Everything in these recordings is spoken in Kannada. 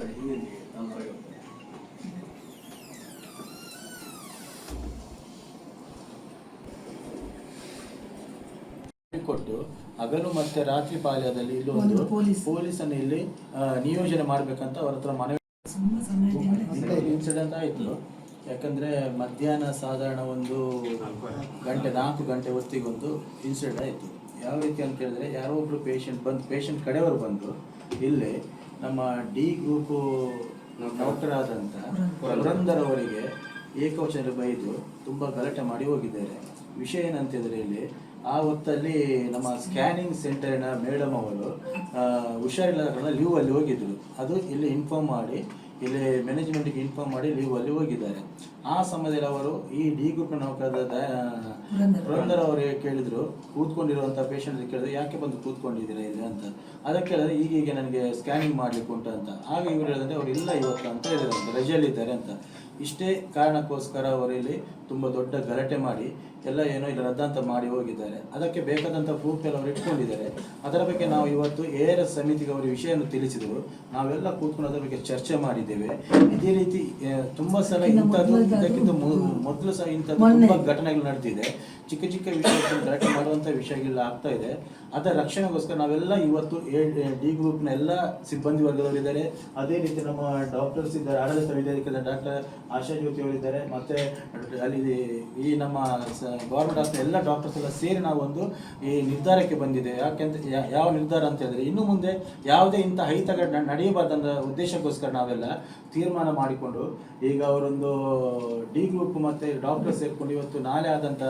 ಕಡೆ ಇಲ್ಲಿ ನಮ್ಮ ಕೊಟ್ಟು ಹಗಲು ಮತ್ತೆ ರಾತ್ರಿ ಪಾಳ್ಯದಲ್ಲಿ ಇಲ್ಲೊಂದು. ಪೊಲೀಸನ್ನು ಇಲ್ಲಿ ನಿಯೋಜನೆ ಮಾಡ್ಬೇಕಂತ ಅವ್ರ ಹತ್ರ ಮನವಿ ಇನ್ಸಿಡೆಂಟ್ ಆಯಿತು. ಯಾಕಂದ್ರೆ ಮಧ್ಯಾಹ್ನ ಸಾಧಾರಣ ಒಂದು ಗಂಟೆ ನಾಲ್ಕು ಗಂಟೆ ಹೊತ್ತಿಗೊಂದು ಇನ್ಸಿಡೆಂಟ್ ಆಯ್ತು. ಯಾವ ರೀತಿ ಅಂತ ಹೇಳಿದ್ರೆ ಯಾರೋ ಒಬ್ರು ಪೇಷಂಟ್ ಬಂದು ಪೇಷಂಟ್ ಕಡೆಯವರು ಬಂದು ಇಲ್ಲಿ ನಮ್ಮ ಡಿ ಗ್ರೂಪ್ ನೌಕರಾದಂಥ ಪುರಂದರ್ ಅವರಿಗೆ ಏಕವಚನ ಬೈದು ತುಂಬಾ ಗಲಾಟೆ ಮಾಡಿ ಹೋಗಿದ್ದಾರೆ. ವಿಷಯ ಏನಂತಿದ್ರೆ ಇಲ್ಲಿ, ಆ ಹೊತ್ತಲ್ಲಿ ನಮ್ಮ ಸ್ಕ್ಯಾನಿಂಗ್ ಸೆಂಟರ್ನ ಮೇಡಮ್ ಅವರು ಹುಷಾರಿಲ್ಲ ಲೀವ್ ಅಲ್ಲಿ ಹೋಗಿದ್ರು. ಅದು ಇಲ್ಲಿ ಇನ್ಫಾರ್ಮ್ ಮಾಡಿ ಇಲ್ಲಿ ಮ್ಯಾನೇಜ್ಮೆಂಟ್ಗೆ ಇನ್ಫಾರ್ಮ್ ಮಾಡಿ ಲೀವ್ ಅಲ್ಲಿ ಹೋಗಿದ್ದಾರೆ. ಆ ಸಮಯದಲ್ಲಿ ಅವರು ಈ ಡಿ ಗ್ರೂಪ್ ನೌಕರದ ಪುರಂದರ್. ಅವರಿಗೆ ಅವರು ಕೇಳಿದ್ರು ಕೂತ್ಕೊಂಡಿರುವಂಥ ಪೇಷಂಟ್ ಕೇಳಿದ್ರು ಯಾಕೆ ಬಂದು ಕೂತ್ಕೊಂಡಿದ್ದೀರಾ ಇಲ್ಲಿ ಅಂತ. ಅದಕ್ಕೆ ಹೇಳಿದ್ರೆ ಈಗೀಗ ನನಗೆ ಸ್ಕ್ಯಾನಿಂಗ್ ಮಾಡ್ಲಿಕ್ಕೆ ಉಂಟು ಅಂತ. ಆಗ ಇವರು ಹೇಳಿದ್ರೆ ಅವ್ರು ಇಲ್ಲ ಇವತ್ತು ಅಂತ ಹೇಳಿದ್ರು ರಜೆಯಲ್ಲಿದ್ದಾರೆ ಅಂತ. ಇಷ್ಟೇ ಕಾರಣಕ್ಕೋಸ್ಕರ ಅವರು ಇಲ್ಲಿ ತುಂಬ ದೊಡ್ಡ ಗಲಾಟೆ ಮಾಡಿ ಎಲ್ಲ ಏನೋ ಇಲ್ಲಿ ರದ್ದಾಂತ ಮಾಡಿ ಹೋಗಿದ್ದಾರೆ. ಅದಕ್ಕೆ ಬೇಕಾದಂಥ ಪ್ರೂಫ್ ಎಲ್ಲ ಅವರು ಇಟ್ಕೊಂಡಿದ್ದಾರೆ. ಅದರ ಬಗ್ಗೆ ನಾವು ಇವತ್ತು ಎ ಆರ್ ಎಸ್ ಸಮಿತಿಗೆ ಅವರು ವಿಷಯವನ್ನು ತಿಳಿಸಿದರು. ನಾವೆಲ್ಲ ಕೂತ್ಕೊಂಡು ಅದರ ಬಗ್ಗೆ ಚರ್ಚೆ ಮಾಡಿದ್ದೇವೆ. ಇದೇ ರೀತಿ ತುಂಬಾ ಸಲ ಇಂಥದ್ದು ಮೊದಲು ಇದಕ್ಕಿಂತ ಮೊದಲು ಸಹ ಇಂಥದ್ದು. ತುಂಬಾ ಘಟನೆಗಳು ನಡೆದಿದೆ. ಚಿಕ್ಕ ಚಿಕ್ಕ ವಿಷಯಕ್ಕೆ ಗಲಾಟೆ ಮಾಡುವಂಥ ವಿಷಯಗಳೆಲ್ಲ ಆಗ್ತಾ ಇದೆ. ಅದರ ರಕ್ಷಣೆಗೋಸ್ಕರ ನಾವೆಲ್ಲ ಇವತ್ತು ಡಿ ಗ್ರೂಪ್ನ ಎಲ್ಲ ಸಿಬ್ಬಂದಿ ವರ್ಗದವರಿದ್ದಾರೆ. ಅದೇ ರೀತಿ ನಮ್ಮ ಡಾಕ್ಟರ್ಸ್ ಇದ್ದಾರೆ ಆಡಳಿತ ಡಾಕ್ಟರ್ ಆಶಾ ಜ್ಯೋತಿ ಅವರಿದ್ದಾರೆ ಮತ್ತೆ ಅಲ್ಲಿ ಈ ನಮ್ಮ ಗೌರ್ಮೆಂಟ್ ಆಸ್ಪತ್ರೆ ಎಲ್ಲ ಡಾಕ್ಟರ್ಸ್ ಎಲ್ಲ ಸೇರಿ ನಾವು ಒಂದು ಈ ನಿರ್ಧಾರಕ್ಕೆ ಬಂದಿದೆ. ಯಾಕೆಂತ ಯಾವ ನಿರ್ಧಾರ ಅಂತ ಹೇಳಿದ್ರೆ ಇನ್ನು ಮುಂದೆ ಯಾವುದೇ ಇಂಥ ಹೈತಗ ನಡೆಯಬಾರ್ದಂತ ಉದ್ದೇಶಕ್ಕೋಸ್ಕರ ನಾವೆಲ್ಲ ತೀರ್ಮಾನ ಮಾಡಿಕೊಂಡು ಈಗ ಅವರೊಂದು ಡಿ ಗ್ರೂಪ್ ಮತ್ತೆ ಡಾಕ್ಟರ್ ಸೇರ್ಕೊಂಡು ಇವತ್ತು ನಾಳೆ ಆದಂತ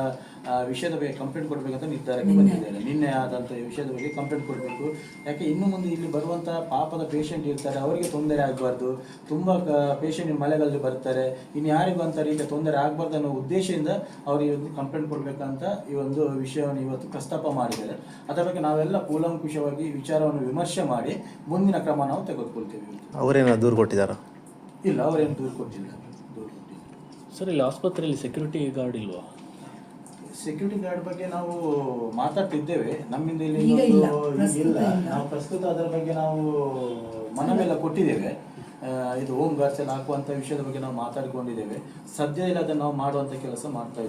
ವಿಷಯದ ಬಗ್ಗೆ ಕಂಪ್ಲೇಂಟ್ ಕೊಡಬೇಕಂತ ನಿರ್ಧಾರಕ್ಕೆ ಬಂದಿದ್ದಾರೆ. ನಿನ್ನೆ ಆದಂತ ವಿಷಯದ ಬಗ್ಗೆ ಕಂಪ್ಲೇಂಟ್ ಕೊಡಬೇಕು. ಯಾಕೆ ಇನ್ನು ಮುಂದೆ ಇಲ್ಲಿ ಬರುವಂತಹ ಪಾಪದ ಪೇಷಂಟ್ ಇರ್ತಾರೆ. ಅವರಿಗೆ ತೊಂದರೆ ಆಗಬಾರ್ದು. ತುಂಬಾ ಪೇಷಂಟ್ ಮಳೆಗಳಲ್ಲಿ ಬರ್ತಾರೆ. ಇನ್ನು ಯಾರಿಗೂ ಅಂತ ರೀತಿಯ ತೊಂದರೆ ಆಗಬಾರ್ದು ಅನ್ನೋ ಉದ್ದೇಶದಿಂದ ಅವರಿಗೆ ಒಂದು ಕಂಪ್ಲೇಂಟ್ ಕೊಡಬೇಕಂತ ಈ ಒಂದು ವಿಷಯವನ್ನು ಇವತ್ತು ಪ್ರಸ್ತಾಪ ಮಾಡಿದ್ದಾರೆ. ಅದರ ಬಗ್ಗೆ ನಾವೆಲ್ಲ ಕೂಲಂಕುಷವಾಗಿ ವಿಚಾರವನ್ನು ವಿಮರ್ಶೆ ಮಾಡಿ ಮುಂದಿನ ಕ್ರಮ ನಾವು ತೆಗೆದುಕೊಳ್ತೇವೆ ಅವರೇನ ದೂರು ಕೊಟ್ಟಿದ್ದಾರಾ? ಇಲ್ಲ ಅವರೇನು ದೂರು ಕೊಟ್ಟಿಲ್ಲ. ದೂರು ಕೊಟ್ಟಿಲ್ಲ. ಸರ್ ಇಲ್ಲಿ ಆಸ್ಪತ್ರೆಯಲ್ಲಿ ಸೆಕ್ಯೂರಿಟಿ ಗಾರ್ಡ್ ಇಲ್ವಾ? ಸೆಕ್ಯೂರಿಟಿ ಗಾರ್ಡ್ ಬಗ್ಗೆ ನಾವು ಮಾತಾಡ್ತಿದ್ದೇವೆ. ನಮ್ಮಿಂದ ಇಲ್ಲಿ ಇನ್ನೊಂದು- ಇಲ್ಲ, ಪ್ರಸ್ತುತ ಇಲ್ಲ. ಇಲ್ಲ. ನಾವು ಪ್ರಸ್ತುತ ಅದರ ಬಗ್ಗೆ ನಾವು ಮನವೆಲ್ಲ ಕೊಟ್ಟಿದ್ದೇವೆ. ಇದು ಹೋಮ್ ಗಾರ್ಡ್ಸ್ ಎಲ್ಲ ಹಾಕುವಂತ ವಿಷಯದ ಬಗ್ಗೆ ನಾವು ಮಾತಾಡಿಕೊಂಡಿದ್ದೇವೆ. ಇಲ್ಲ ಅದನ್ನು ನಾವು ಮಾಡುವಂತ ಕೆಲಸ ಮಾಡ್ತಾ